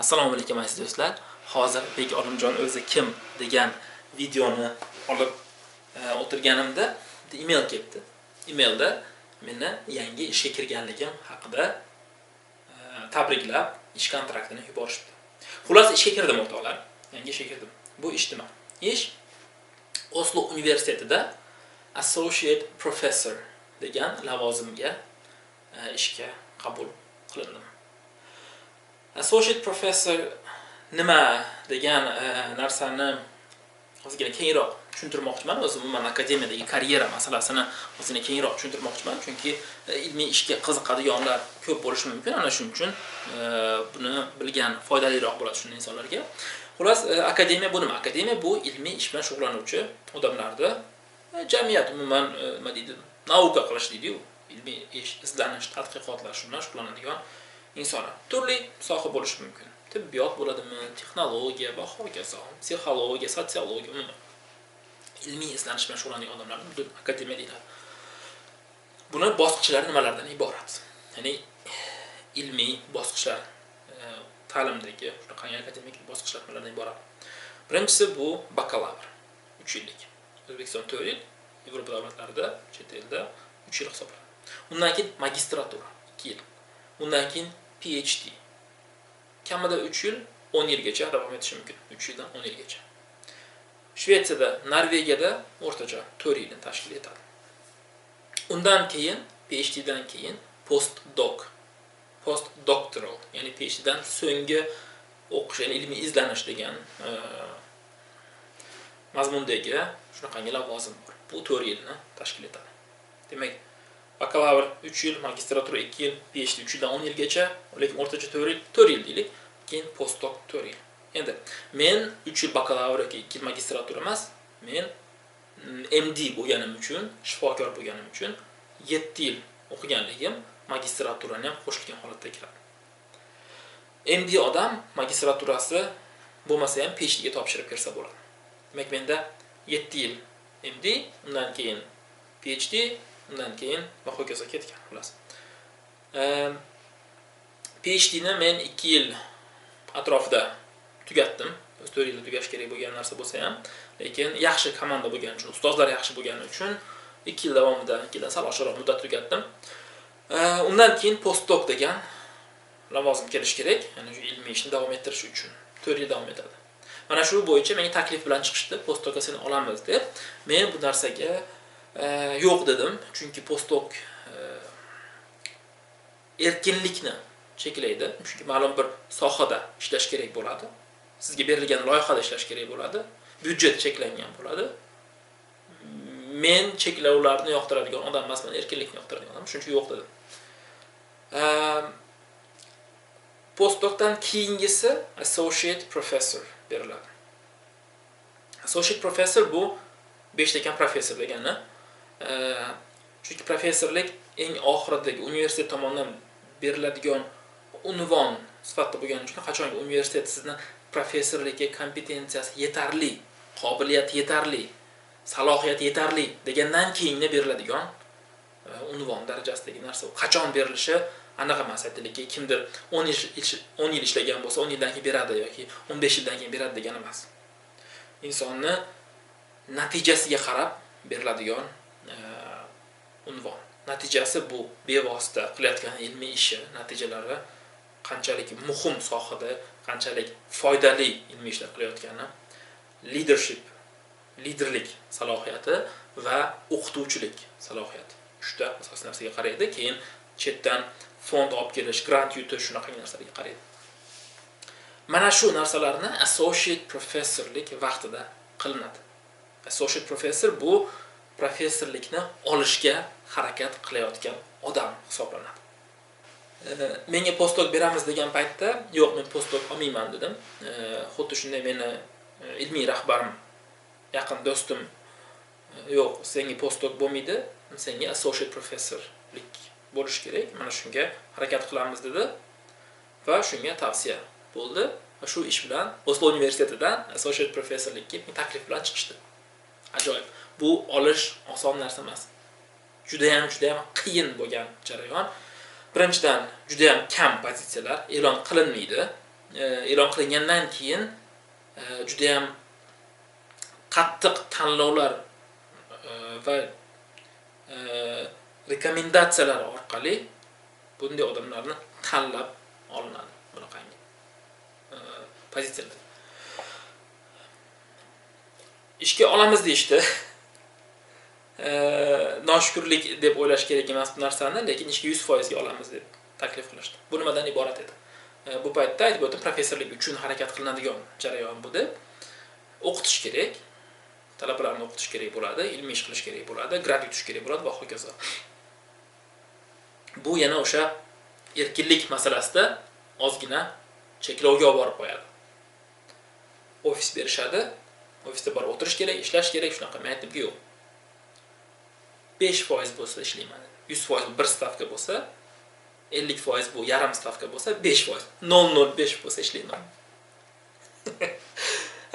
assalomu alaykum aziz do'stlar. Hozir bek olimjon o'zi kim degan videoni olib e, o'tirganimda bitta email kelibdi. Emailda meni yangi ishga kirganligim haqida e, tabriklab ish kontraktini yuborishdi. xullas ishga kirdim o'rtoqlar. Yangi ishga kirdim. Bu ish nima? Ish oslo universitetida associate professor degan lavozimga e, ishga qabul qilindim associate professor nima degan e, narsani ozgina kengroq tushuntirmoqchiman. O'zi umuman akademiyadagi karyera masalasini ozgina kengroq tushuntirmoqchiman. Chunki e, ilmiy ishga qiziqadiganlar ko'p bo'lishi mumkin. Ana shuning uchun e, buni bilgan foydaliroq bo'ladi shunday insonlarga. Xullas akademiya bu nima? Akademiya bu ilmiy ish bilan shug'ullanuvchi odamlarni jamiyat umuman nima deydi nauka qilish deydiyu. Ilmiy ish izlanish tadqiqotlar shu bilan shug'ullanadigan insonlar turli soha bo'lishi mumkin. Tibbiyot bo'ladimi texnologiya va hokazo psixologiya sotsiologiya umuman. Ilmiy izlanish bilan shug'ullanadigan odamlarni butun akademiya deyiladi. Buni bosqichlari nimalardan iborat? Ya'ni ilmiy bosqichlar e, ta'limdagi shunaqangi akademik bosqichlar nimalardan iborat? Birinchisi bu bakalavr. Uch yillik. O'zbekiston to'rt yil yevropa davlatlarida chet elda uch yil hisoblanadi. Undan keyin magistratura ikki yil. Undan keyin phd kamida 3 yil 10 yilgacha davom etishi mumkin. 3 yildan 10 yilgacha. Shvetsiyada norvegiyada o'rtacha 4 yilni tashkil etadi. Undan keyin phddan keyin postdoc postdoctoral ya'ni phddan so'nggi o'qish ya'ni ilmiy izlanish degan e, mazmundagi shunaqangi lavozim bor. Bu 4 yilni tashkil etadi. Demak bakalavr 3 yil magistratura 2 yil phd 3 yildan 10 yilgacha lekin o'rtacha 4 yil 4 yil deylik keyin postdoc 4 yil. Endi men 3 yil bakalavr yoki 2 yil magistratura emas men md bo'lganim uchun shifokor bo'lganim uchun 7 yil o'qiganligim magistraturani ham qo'shilgan holatda kiradi md odam magistraturasi bo'lmasa ham phd topshirib kirsa bo'ladi. Demak menda 7 yil md undan keyin phd undan keyin va hokazo ketgan xullas. Ehm, Phd ni men 2 yil atrofida tugatdim. To'rt yilda tugash kerak bo'lgan narsa bo'lsa ham. Lekin yaxshi komanda bo'lgani uchun ustozlar yaxshi bo'lgani uchun ikki yil davomida ikki yildan sal oshiqroq muddat tugatdim. Ehm, undan keyin postdok degan lavozim kelishi kerak. Ya'ni shu ilmiy ishni davom ettirish uchun to'rt yil davom etadi. Mana shu bo'yicha menga taklif bilan chiqishdi. Postdokka seni olamiz deb. Men bu narsaga yo'q dedim chunki postdoc erkinlikni cheklaydi. Chunki ma'lum bir sohada ishlash kerak bo'ladi. Sizga berilgan loyihada ishlash kerak bo'ladi. Byudjet cheklangan bo'ladi. Men cheklovlarni yoqtiradigan odam emasman erkinlikni yoqtiradigan odam. Shuning uchun yo'q dedim. Postdokdan keyingisi associate professor beriladi. Associate professor bu beshta ekan professor degani. Chunki professorlik eng oxiridagi universitet tomonidan beriladigan unvon sifatida bo'lgani uchun qachonki universitet sizni professorlikka kompetensiyasi yetarli qobiliyati yetarli salohiyati yetarli degandan keyingina beriladigan e, unvon darajasidagi narsa u. Qachon berilishi aniq emas aytaylikki kimdir o'n yil o'n yil ishlagan bo'lsa o'n yildan keyin beradi yoki o'n besh yildan keyin beradi degani emas. Insonni natijasiga qarab beriladigan unvon natijasi bu bevosita qilayotgan ilmiy ishi natijalari qanchalik muhim sohada qanchalik foydali ilmiy ishlar qilayotgani leadership liderlik salohiyati va o'qituvchilik salohiyati uchta asosiy narsaga qaraydi keyin chetdan fond olib kelish grant yutish shunaqa narsalarga qaraydi mana shu narsalarni associate professorlik vaqtida qilinadi associate professor bu professorlikni olishga harakat qilayotgan odam hisoblanadi. Menga postdok beramiz degan paytda yo'q men postdok olmayman dedim. Xuddi shunday meni e, ilmiy rahbarim yaqin do'stim e, yo'q senga postdok bo'lmaydi senga associate professorlik bo'lishi kerak mana shunga harakat qilamiz dedi va shunga tavsiya bo'ldi va shu ish bilan oslo universitetidan associate professorlikka taklif bilan chiqishdi. Ajoyib. Bu olish oson narsa emas. Judayam judayam qiyin bo'lgan jarayon. Birinchidan judayam kam pozitsiyalar e'lon qilinmaydi. E, e'lon qilingandan keyin e, judayam qattiq tanlovlar e, va rekomendatsiyalar orqali bunday odamlarni tanlab olinadi bunaqangi pozitsiyalar. Ishga olamiz deyishdi. e, Э, noshukurlik deb o'ylash kerak emas bu narsani lekin ishga yuz foizga olamiz deb taklif qilishdi. Bu nimadan iborat edi? Э, bu paytda aytib o'tdim professorlik uchun harakat qilinadigan jarayon bu deb. O'qitish kerak talabalarni o'qitish kerak bo'ladi ilmiy ish qilish kerak bo'ladi grant yutish kerak bo'ladi va hokazo. Bu yana o'sha erkinlik masalasida ozgina cheklovga olib borib qo'yadi. Ofis berishadi ofisda borib o'tirish kerak ishlash kerak shunaqa. Men aytdimki yo'q. Besh foiz bo'lsa ishlayman. yuz foiz bir stavka bo'lsa ellik foiz bu yarim stavka bo'lsa besh foiz. Nol nol besh bo'lsa ishlayman.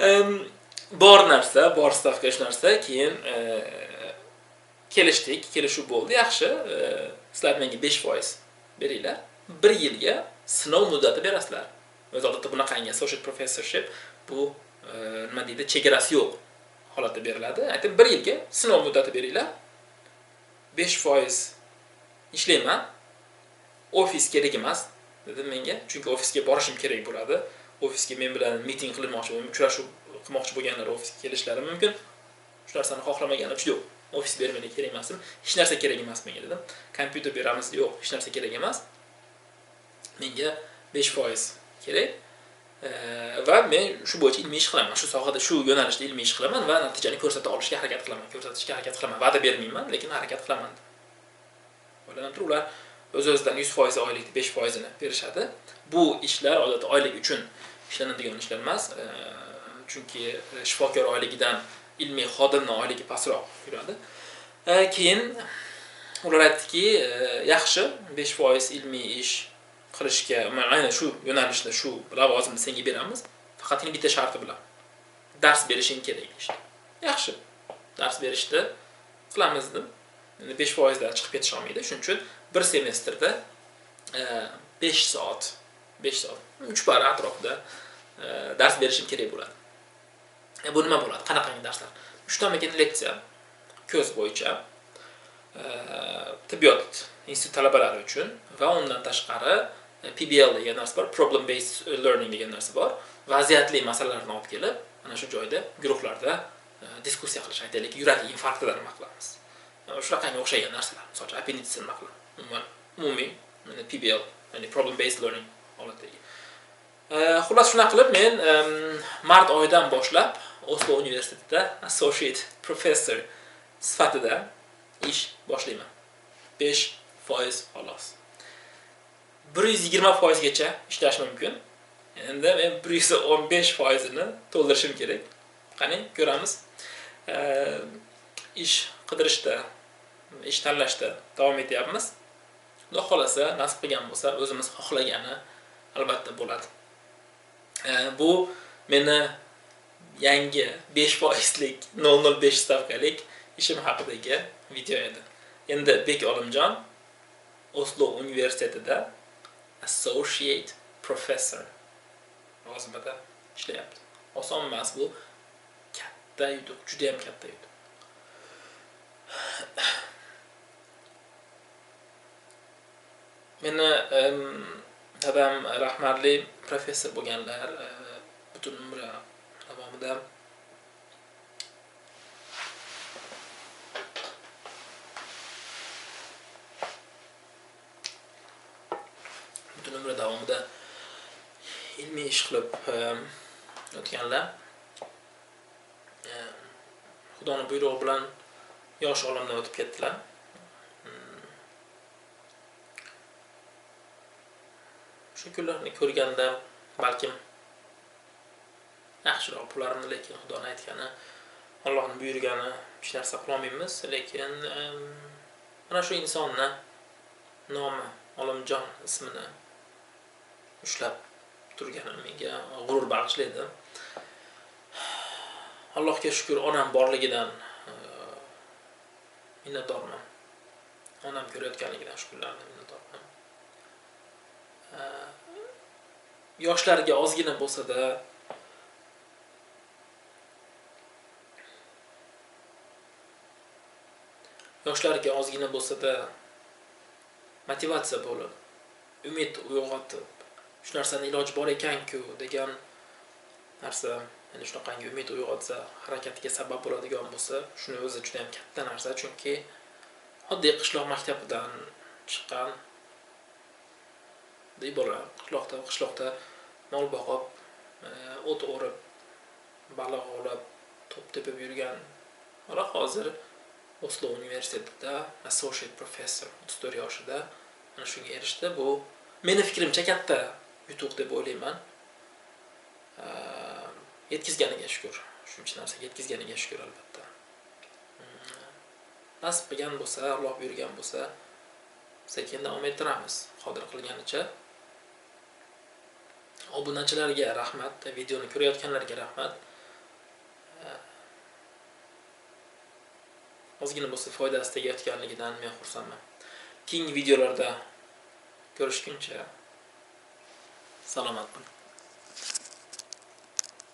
Bor narsa bor stavka shu narsa. Keyin e, kelishdik. Kelishuv bo'ldi. Yaxshi. E, sizlar menga besh foiz beringlar. Bir yilga sinov muddati berasizlar. O'zi odatda bunaqangi associate professorship bu e, nima deydi chegarasi yo'q holatda beriladi. Aytdim bir yilga sinov muddati beringlar. Besh foiz ishlayman. Ofis kerak emas dedi menga. Chunki ofisga borishim kerak bo'ladi. Ofisga men bilan miting qilinmoqchi uchrashuv qilmoqchi bo'lganlar ofisga kelishlari mumkin. Shu narsani xohlamaganim uchun yo'q ofis bermanglar kerak emas hech narsa kerak emas menga dedim. Kompyuter beramiz yo'q hech narsa kerak emas. Menga besh foiz kerak. Va men shu bo'yicha ilmiy ish qilaman. Shu sohada shu yo'nalishda ilmiy ish qilaman va natijani ko'rsata olishga harakat qilaman. Ko'rsatishga harakat qilaman. Va'da bermayman lekin harakat qilaman. O'ylanib ular o'z o'zidan yuz foiz oylikni besh foizini berishadi. Bu ishlar odatda oylik uchun ishlanadigan ishlar emas. Chunki e, shifokor oyligidan ilmiy xodimni oyligi pastroq yuradi. Keyin ular aytdiki e, yaxshi besh foiz ilmiy ish qilishga aynan shu yo'nalishda shu lavozimni senga beramiz faqatgina bitta sharti bilan. Dars berishing kerak deyishdi. Yaxshi. Dars berishni qilamiz dedim. Endi besh foizdan chiqib ketish olmaydi. Shuning uchun bir semestrda e, besh soat besh soat uch bari atrofida e, dars berishim kerak bo'ladi. E, bu nima bo'ladi? Qanaqangi darslar? Uchtamakina leksiya ko'z bo'yicha e, tibbiyot institut talabalari uchun va undan tashqari E, PBL degan narsa bor, problem based learning degan narsa bor. Vaziyatli masalalarni olib kelib, ana shu joyda guruhlarda e, diskussiya qilish, aytaylik, yurak infarktida nima qilamiz. E, shunaqangi o'xshagan narsalar, misol uchun appenditsin nima qilamiz. Umuman, umumiy PBL, ya'ni problem based learning holatdagi. Xullas shunaqa qilib men mart oyidan boshlab Oslo universitetida associate professor sifatida ish boshlayman. 5 foiz, xolos. Bir yuz yigirma foizgacha ishlash mumkin. Endi men bir yuz o'n besh foizini to'ldirishim kerak. Qani ko'ramiz. Ish qidirishda ish tanlashda davom etyapmiz. Xudo xohlasa nasib qilgan bo'lsa o'zimiz xohlagani albatta bo'ladi. Bu meni yangi 5 foizlik 0.05 stavkalik ishim haqidagi video edi. Endi bek olimjon oslo universitetida associate professor. Lavozimida ishlayapti oson emas bu katta yutuq juda ham katta yutuq meni dadam rahmatli professor bo'lganlar eh, butun umri davomida umri davomida ilmiy ish qilib ehm, o'tganlar ehm, xudoni buyrug'i bilan yosh olamdan o'tib ketdilar. Hmm. Shu kunlarni ko'rganda balkim yaxshiroq bo'larmidi lekin xudoni aytgani allohni buyurgani hech narsa qilolmaymiz lekin ehm, mana shu insonni nomi olimjon ismini ushlab turgani menga g'urur bag'ishlaydi. Allohga shukur onam borligidan e, minnatdorman. Onam ko'rayotganligidan shu minnatdorman. E, yoshlarga ozgina bo'lsa-da yoshlarga ozgina bo'lsa-da motivatsiya bo'lib, umid uyg'otib, shu narsani iloji bor ekan-ku degan narsa, ya'ni shunaqangi umid uyg'otsa, harakatga sabab bo'ladigan bo'lsa, shuni o'zi juda ham katta narsa, chunki oddiy qishloq maktabidan chiqqan deb bola qishloqda qishloqda mol boqib, e, o't o'rib, baliq ovlab, to'p tepib yurgan bola hozir Oslo universitetida associate professor 34 yoshida. Mana shunga erishdi. Bu meni fikrimcha katta yutuq deb o'ylayman. Yetkazganiga shukur. Shuncha narsaga yetkazganiga shukur albatta. Hmm. Nasib qilgan bo'lsa, Alloh buyurgan bo'lsa, sekin davom ettiramiz. Qodir qilganicha. Obunachilarga rahmat, videoni ko'rayotganlarga rahmat. Ozgina bo'lsa foydasi tegayotganligidan men xursandman. Keyingi videolarda ko'rishguncha السلام عليكم.